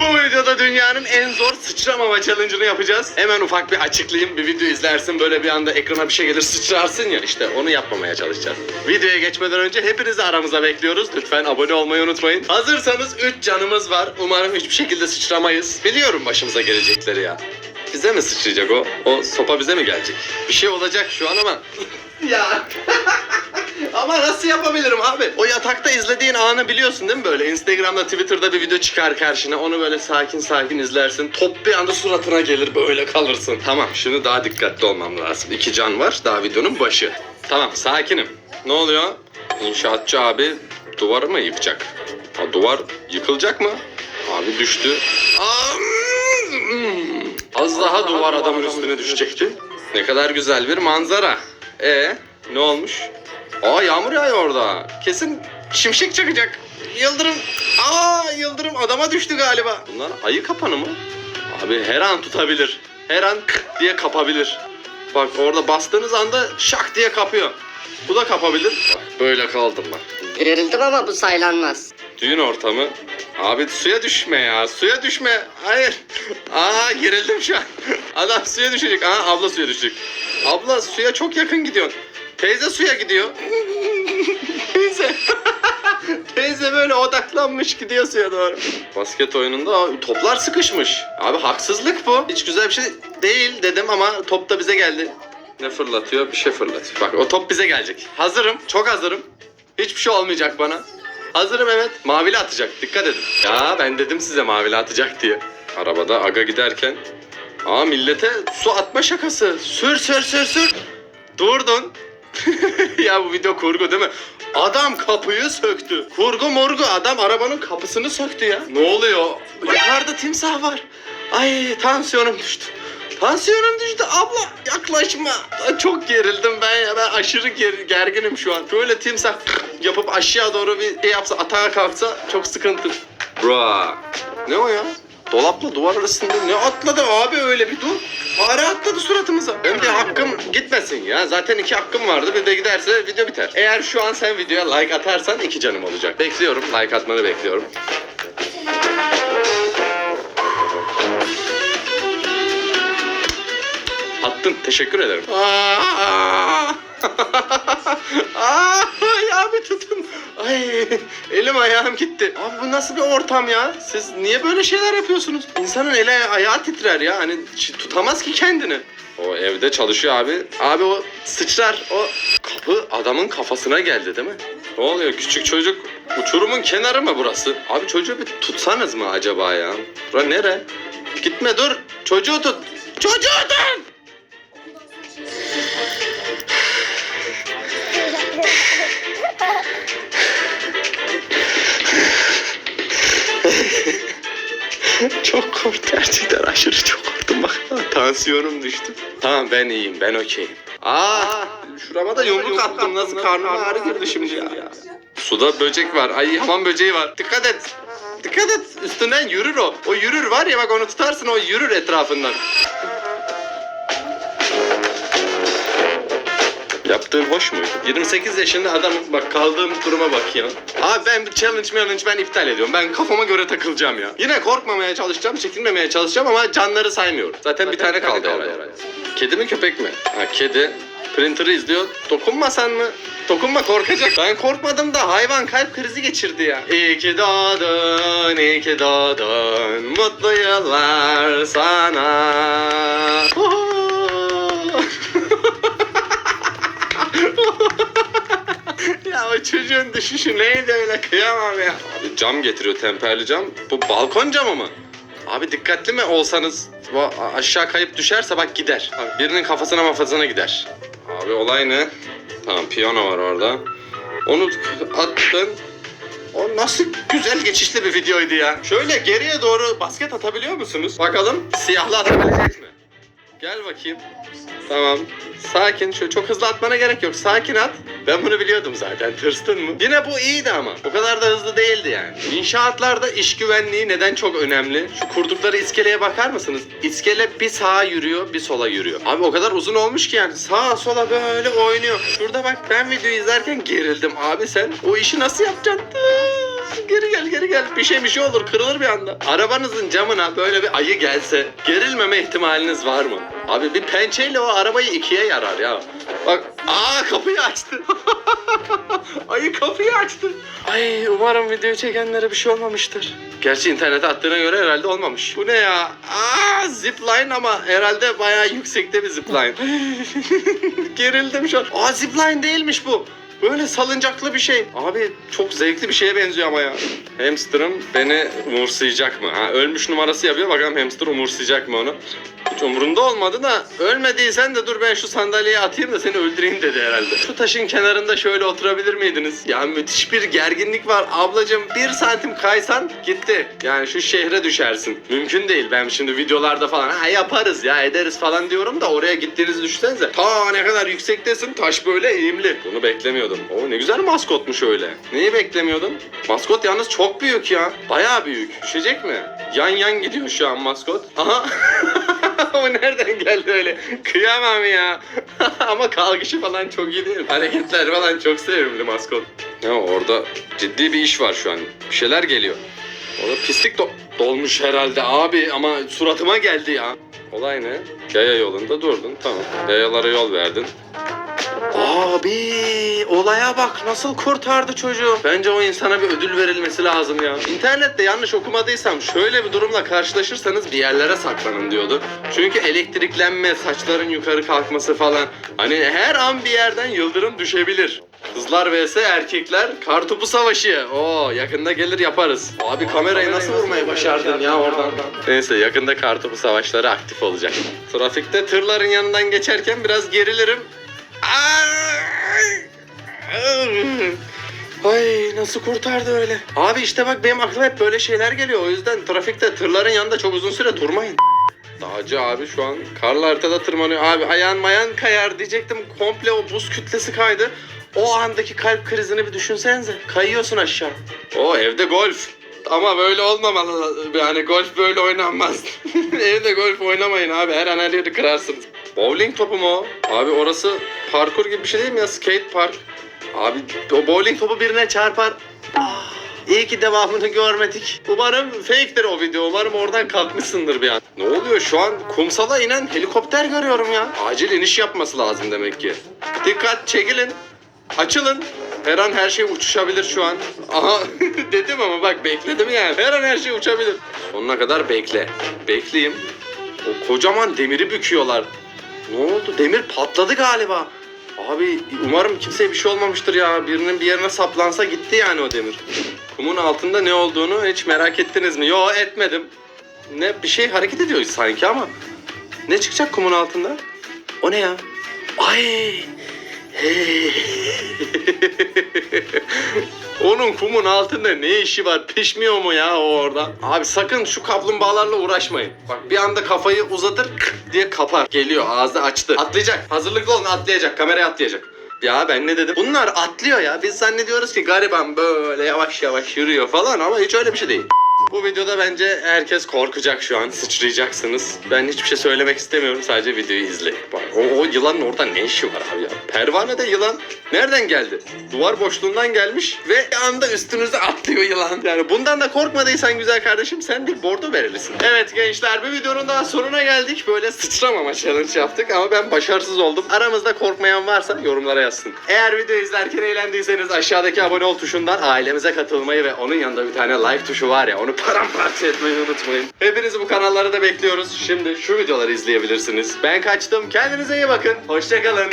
Bu videoda dünyanın en zor sıçramama challenge'ını yapacağız. Hemen ufak bir açıklayayım. Bir video izlersin böyle bir anda ekrana bir şey gelir sıçrarsın ya. İşte onu yapmamaya çalışacağız. Videoya geçmeden önce hepinizi aramıza bekliyoruz. Lütfen abone olmayı unutmayın. Hazırsanız 3 canımız var. Umarım hiçbir şekilde sıçramayız. Biliyorum başımıza gelecekleri ya. Bize mi sıçrayacak o? O sopa bize mi gelecek? Bir şey olacak şu an ama... ya... Ama nasıl yapabilirim abi? O yatakta izlediğin anı biliyorsun değil mi böyle? Instagram'da, Twitter'da bir video çıkar karşına. Onu böyle sakin sakin izlersin. Top bir anda suratına gelir böyle kalırsın. Tamam şimdi daha dikkatli olmam lazım. İki can var daha videonun başı. Tamam sakinim. Ne oluyor? İnşaatçı abi duvarı mı yıkacak? Ha, duvar yıkılacak mı? Abi düştü. Az daha duvar adamın üstüne düşecekti. Ne kadar güzel bir manzara. E ne olmuş? Aa yağmur yağıyor orada. Kesin şimşek çakacak. Yıldırım. Aa yıldırım adama düştü galiba. Bunlar ayı kapanı mı? Abi her an tutabilir. Her an diye kapabilir. Bak orada bastığınız anda şak diye kapıyor. Bu da kapabilir. Bak böyle kaldım bak. Gerildim ama bu saylanmaz. Düğün ortamı. Abi suya düşme ya. Suya düşme. Hayır. Aa gerildim şu an. Adam suya düşecek. Aa abla suya düşecek. Abla suya çok yakın gidiyorsun. Teyze suya gidiyor. Teyze. Teyze böyle odaklanmış gidiyor suya doğru. Basket oyununda toplar sıkışmış. Abi haksızlık bu. Hiç güzel bir şey değil dedim ama top da bize geldi. Ne fırlatıyor? Bir şey fırlatıyor. Bak o top bize gelecek. Hazırım. Çok hazırım. Hiçbir şey olmayacak bana. Hazırım evet. Mavili atacak. Dikkat edin. Ya ben dedim size mavili atacak diye. Arabada aga giderken. Aa millete su atma şakası. Sür sür sür sür. Durdun. ya bu video kurgu değil mi? Adam kapıyı söktü. Kurgu morgu adam arabanın kapısını söktü ya. Ne oluyor? Yukarıda timsah var. Ay tansiyonum düştü. Tansiyonum düştü abla yaklaşma. Çok gerildim ben ya ben aşırı ger- gerginim şu an. Şöyle timsah yapıp aşağı doğru bir şey yapsa atağa kalksa çok sıkıntı. Bra. Ne o ya? Dolapla duvar arasında ne atladı abi öyle bir dur. Fare atladı suratımıza. Ben bir hakkım gitmesin ya. Zaten iki hakkım vardı. Bir de giderse video biter. Eğer şu an sen videoya like atarsan iki canım olacak. Bekliyorum. Like atmanı bekliyorum. Attın. Teşekkür ederim. Aa! Ay abi tutun. Ay elim ayağım gitti. Abi bu nasıl bir ortam ya? Siz niye böyle şeyler yapıyorsunuz? İnsanın eli ayağı titrer ya. Hani tutamaz ki kendini. O evde çalışıyor abi. Abi o sıçrar. O kapı adamın kafasına geldi değil mi? Ne oluyor küçük çocuk? Uçurumun kenarı mı burası? Abi çocuğu bir tutsanız mı acaba ya? Bura nere? Gitme dur. Çocuğu tut. Çocuğu tut. Çok korktum. Gerçekten aşırı çok korktum bak. Tansiyonum düştü. Tamam ben iyiyim. Ben okeyim. Aa, şurama da yumruk attım. Nasıl karnıma ağrı girdi şimdi ya. Suda böcek var. Ay hamam böceği var. Dikkat et. Dikkat et. Üstünden yürür o. O yürür var ya bak onu tutarsın o yürür etrafından. Yaptığın hoş muydu? 28 yaşında adam bak kaldığım duruma bak ya. Abi ben challenge challenge ben iptal ediyorum. Ben kafama göre takılacağım ya. Yine korkmamaya çalışacağım, çekinmemeye çalışacağım ama canları saymıyorum. Zaten, bir tane kaldı, herhalde. Kedi mi köpek mi? Ha kedi. Printer'ı izliyor. Dokunmasan mı? Dokunma korkacak. Ben korkmadım da hayvan kalp krizi geçirdi ya. İyi ki doğdun, iyi ki doğdun. Mutlu yıllar sana. ya o çocuğun düşüşü neydi öyle kıyamam ya. Abi cam getiriyor temperli cam. Bu balkon camı mı? Abi dikkatli mi olsanız aşağı kayıp düşerse bak gider. Bak birinin kafasına mafazına gider. Abi olay ne? Tamam piyano var orada. Onu attın. O nasıl güzel geçişli bir videoydu ya. Şöyle geriye doğru basket atabiliyor musunuz? Bakalım siyahlı atabilecek mi? Gel bakayım. Tamam. Sakin. Şöyle çok hızlı atmana gerek yok. Sakin at. Ben bunu biliyordum zaten. Tırstın mı? Yine bu iyiydi ama. O kadar da hızlı değildi yani. İnşaatlarda iş güvenliği neden çok önemli? Şu kurdukları iskeleye bakar mısınız? İskele bir sağa yürüyor, bir sola yürüyor. Abi o kadar uzun olmuş ki yani. Sağa sola böyle oynuyor. Şurada bak ben videoyu izlerken gerildim. Abi sen o işi nasıl yapacaksın? Geri gel geri gel. Bir şey bir şey olur kırılır bir anda. Arabanızın camına böyle bir ayı gelse gerilmeme ihtimaliniz var mı? Abi bir pençeyle o arabayı ikiye yarar ya. Bak aa kapıyı açtı. ayı kapıyı açtı. Ay umarım video çekenlere bir şey olmamıştır. Gerçi internete attığına göre herhalde olmamış. Bu ne ya? Aa zipline ama herhalde bayağı yüksekte bir zipline. Gerildim şu an. Aa zipline değilmiş bu. Böyle salıncaklı bir şey. Abi çok zevkli bir şeye benziyor ama ya. Hamster'ım beni umursayacak mı? Ha, ölmüş numarası yapıyor. Bakalım hamster umursayacak mı onu? Hiç olmadı da ölmediysen de dur ben şu sandalyeye atayım da seni öldüreyim dedi herhalde. Şu taşın kenarında şöyle oturabilir miydiniz? Ya müthiş bir gerginlik var. Ablacığım bir santim kaysan gitti. Yani şu şehre düşersin. Mümkün değil. Ben şimdi videolarda falan ha yaparız ya ederiz falan diyorum da oraya gittiğinizi düşünsenize. Ta ne kadar yüksektesin taş böyle eğimli. Bunu beklemiyordum. O ne güzel maskotmuş öyle. Neyi beklemiyordun? Maskot yalnız çok büyük ya. Bayağı büyük. Düşecek mi? Yan yan gidiyor şu an maskot. Aha. o nereden geldi öyle? Kıyamam ya. Ama kalkışı falan çok iyi değil. Hareketler falan çok sevimli maskot. Ya orada ciddi bir iş var şu an. Bir şeyler geliyor. Orada pislik do- dolmuş herhalde abi ama suratıma geldi ya. Olay ne? Yaya yolunda durdun tamam. Yayalara yol verdin. Abi olaya bak nasıl kurtardı çocuğu. Bence o insana bir ödül verilmesi lazım ya. İnternette yanlış okumadıysam şöyle bir durumla karşılaşırsanız bir yerlere saklanın diyordu. Çünkü elektriklenme, saçların yukarı kalkması falan. Hani her an bir yerden yıldırım düşebilir. Kızlar vs erkekler kartopu savaşı. Oo yakında gelir yaparız. Abi kamerayı nasıl vurmayı başardın ya oradan? Neyse yakında kartopu savaşları aktif olacak. Trafikte tırların yanından geçerken biraz gerilirim. Nasıl kurtardı öyle? Abi işte bak benim aklıma hep böyle şeyler geliyor. O yüzden trafikte tırların yanında çok uzun süre durmayın. Dağcı abi şu an karlı haritada tırmanıyor. Abi ayağın mayan kayar diyecektim. Komple o buz kütlesi kaydı. O andaki kalp krizini bir düşünsenize. Kayıyorsun aşağı. O evde golf. Ama böyle olmamalı. Yani golf böyle oynanmaz. Evde golf oynamayın abi. Her an her yeri kırarsınız. Bowling topu mu o? Abi orası parkur gibi bir şey değil mi ya? Skate park. Abi o bowling topu birine çarpar. Ah, İyi ki devamını görmedik. Umarım fake'tir o video. Umarım oradan kalkmışsındır bir an. Ne oluyor şu an? Kumsala inen helikopter görüyorum ya. Acil iniş yapması lazım demek ki. Dikkat çekilin. Açılın. Her an her şey uçuşabilir şu an. Aha dedim ama bak bekledim yani. Her an her şey uçabilir. Sonuna kadar bekle. Bekleyeyim. O kocaman demiri büküyorlar. Ne oldu? Demir patladı galiba. Abi umarım kimseye bir şey olmamıştır ya. Birinin bir yerine saplansa gitti yani o demir. Kumun altında ne olduğunu hiç merak ettiniz mi? Yo etmedim. Ne bir şey hareket ediyor sanki ama. Ne çıkacak kumun altında? O ne ya? Ay! Onun kumun altında ne işi var? Pişmiyor mu ya orada? Abi sakın şu kaplumbağalarla uğraşmayın. Bak bir anda kafayı uzatır diye kapar. Geliyor ağzı açtı. Atlayacak. Hazırlıklı olun atlayacak. Kameraya atlayacak. Ya ben ne dedim? Bunlar atlıyor ya. Biz zannediyoruz ki gariban böyle yavaş yavaş yürüyor falan ama hiç öyle bir şey değil. Bu videoda bence herkes korkacak şu an. Sıçrayacaksınız. Ben hiçbir şey söylemek istemiyorum. Sadece videoyu. Bak, o, o yılanın orada ne işi var abi ya? Pervanede yılan nereden geldi? Duvar boşluğundan gelmiş ve bir anda üstünüze atlıyor yılan. Yani bundan da korkmadıysan güzel kardeşim sen bir bordo verilisin. Evet gençler bir videonun daha sonuna geldik. Böyle sıçramama challenge yaptık ama ben başarısız oldum. Aramızda korkmayan varsa yorumlara yazsın. Eğer video izlerken eğlendiyseniz aşağıdaki abone ol tuşundan ailemize katılmayı ve onun yanında bir tane like tuşu var ya onu paramparça etmeyi unutmayın. Hepinizi bu kanallara da bekliyoruz. Şimdi şu videoları izleyebilirsiniz. Ben kaçtım. Kendinize iyi bakın. Hoşçakalın.